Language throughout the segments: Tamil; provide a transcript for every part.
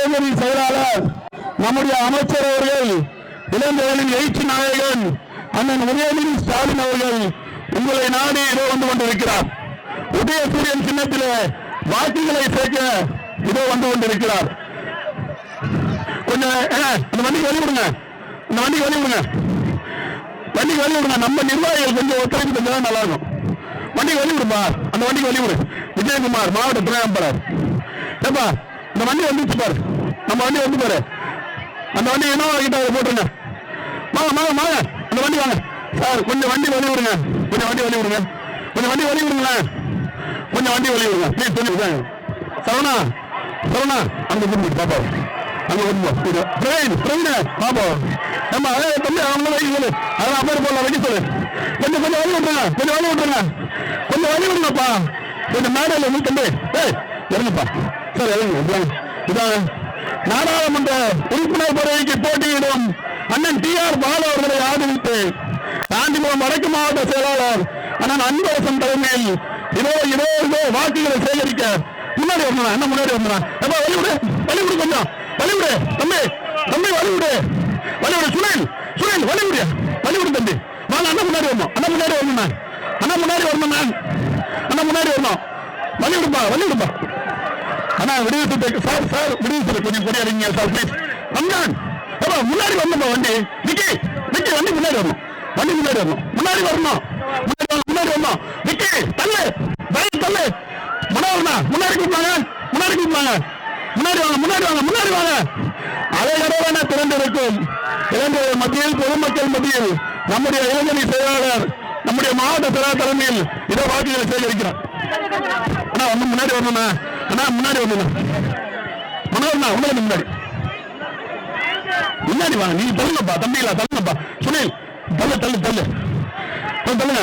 இளைஞரின் செயலாளர் நம்முடைய அமைச்சர் அவர்கள் இளைஞர்களின் எழுச்சி நாயகன் அண்ணன் உதயநிதி ஸ்டாலின் அவர்கள் உங்களை நாடி இதோ வந்து கொண்டிருக்கிறார். உதயசூரியன் சின்னத்திலே வாக்குகளை சேர்க்க இதோ வந்து கொண்டிருக்கிறார். கொஞ்சம் இந்த வண்டிக்கு வழி விடுங்க இந்த வண்டிக்கு வழி விடுங்க வண்டிக்கு வழி விடுங்க நம்ம நிர்வாகிகள் கொஞ்சம் ஒத்துழைப்பு செஞ்சா நல்லா இருக்கும் வண்டிக்கு வழி விடுப்பா அந்த வண்டிக்கு வழி விடு விஜயகுமார் மாவட்ட துணை அமைப்பாளர். ஏப்பா இந்த வண்டி வந்துச்சு பாரு. நம்ம வண்டி வந்து பாரு. அந்த வண்டி என்ன கிட்ட போட்டுருங்க. வாங்க வாங்க வாங்க. அந்த வண்டி வாங்க. சார் கொஞ்சம் வண்டி வழி விடுங்க. கொஞ்சம் வண்டி வழி விடுங்க. கொஞ்சம் வண்டி வழி விடுங்களேன். கொஞ்சம் வண்டி வழி விடுங்க. ப்ளீஸ் கொஞ்சம் விடுங்க சரவணா சரவணா. அங்க திரும்பி பாப்பா அங்க வந்து பிரவீன் பிரவீன பாப்பா நம்ம அதே தம்பி அவங்க வழி சொல்லு. அதான் அம்மா போடலாம் வைக்க சொல்லு. கொஞ்சம் கொஞ்சம் வழி விட்டுருங்க கொஞ்சம் வழி விட்டுருங்க கொஞ்சம் வழி விடுங்கப்பா. கொஞ்சம் மேடையில் நீ தம்பி. ஏய் இறங்குப்பா. சார் இறங்குங்க இதான். நாடாளுமன்ற உறுப்பினர் பதவிக்கு போட்டியிடும் அண்ணன் டி ஆர் பாலு அவர்களை ஆதரித்து காஞ்சிபுரம் வடக்கு மாவட்ட செயலாளர் அண்ணன் அன்பரசன் தலைமையில் இதோ இதோ இதோ வாக்குகளை சேகரிக்க முன்னாடி வரணும் அண்ணன் முன்னாடி வரணும் எப்ப வழிவிடு வழிவிடு கொஞ்சம். வழிவிடு தம்பி தம்பி வழிவிடு வழிவிடு சுனில் சுனில் வழிவிடு வழிவிடு தம்பி. வாங்க அண்ணன் முன்னாடி வரணும். அண்ணன் முன்னாடி வரணும் நான் அண்ணன் முன்னாடி வரணும் நான் அண்ணன் முன்னாடி வரணும். வழிவிடுப்பா வழிவிடுப்பா அண்ணா விடுவி சார் சார் விடுவி சுட்டு கொஞ்சம் கொடியாதீங்க சார் ப்ளீஸ் ரம்ஜான். ஏப்பா முன்னாடி வரணும்ப்பா வண்டி? நிக்கி நிக்கி வண்டி முன்னாடி வரணும். வண்டி முன்னாடி வரணும். முன்னாடி வரணும்? முன்னாடி வரணும், முன்னாடி வரணும்? நிக்கி தள்ளு. பைக் தள்ளு. மனோகரண்ணா முன்னாடி கூப்பிடுவாங்க. முன்னாடி கூப்பிடுவாங்க. முன்னாடி வாங்க முன்னாடி வாங்க முன்னாடி வாங்க. அலைகடவான திறந்திருக்கும்? இளைஞர்கள் மத்தியில் பொதுமக்கள் மத்தியில் நம்முடைய இளைஞரி செயலாளர் நம்முடைய மாவட்ட செயலாளர் தலைமையில் இட வாக்குகளை சேகரிக்கிறார். அண்ணா ஒண்ணு முன்னாடி வரணும்ண்ணா. முன்னாடி வந்து மனோகர்ண்ணா உங்களுக்கு முன்னாடி. முன்னாடி வாங்க நீங்க தள்ளுங்கப்பா தம்பிங்களா தள்ளுங்கப்பா. சுனில் தள்ளு தள்ளு தள்ளு. தள்ளுங்க தள்ளுங்க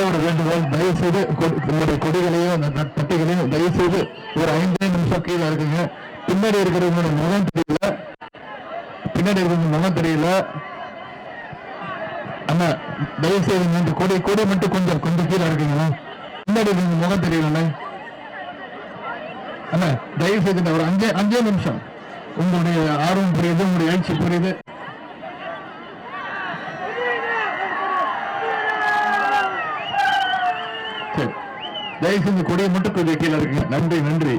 ஒரே ஒரு வேண்டுகோள் தயவு செய்து உங்களுடைய கொடிகளையும் அந்த நட்- தயவு செய்து ஒரு ஐந்தே நிமிஷம் கீழே இருக்குங்க பின்னாடி இருக்கிறவங்களோட முகம் தெரியல. பின்னாடி இருக்கிறவங்க முகம் தெரியல. அண்ணா தயவு செய்து இந்த கொடி கொடி மட்டும் கொஞ்சம் கொஞ்சம் கீழே இருக்குங்களா பின்னாடி இருக்கிறவங்க முகம் தெரியலண்ணே அண்ணா தயவு செய்து ஒரு அஞ்சே அஞ்சே நிமிஷம். உங்களுடைய ஆர்வம் புரியுது உங்களுடைய எழுச்சி புரியுது சரி தயவு செஞ்சு கொடியை மட்டும் கொஞ்சம் கீழே இருக்கு நன்றி நன்றி.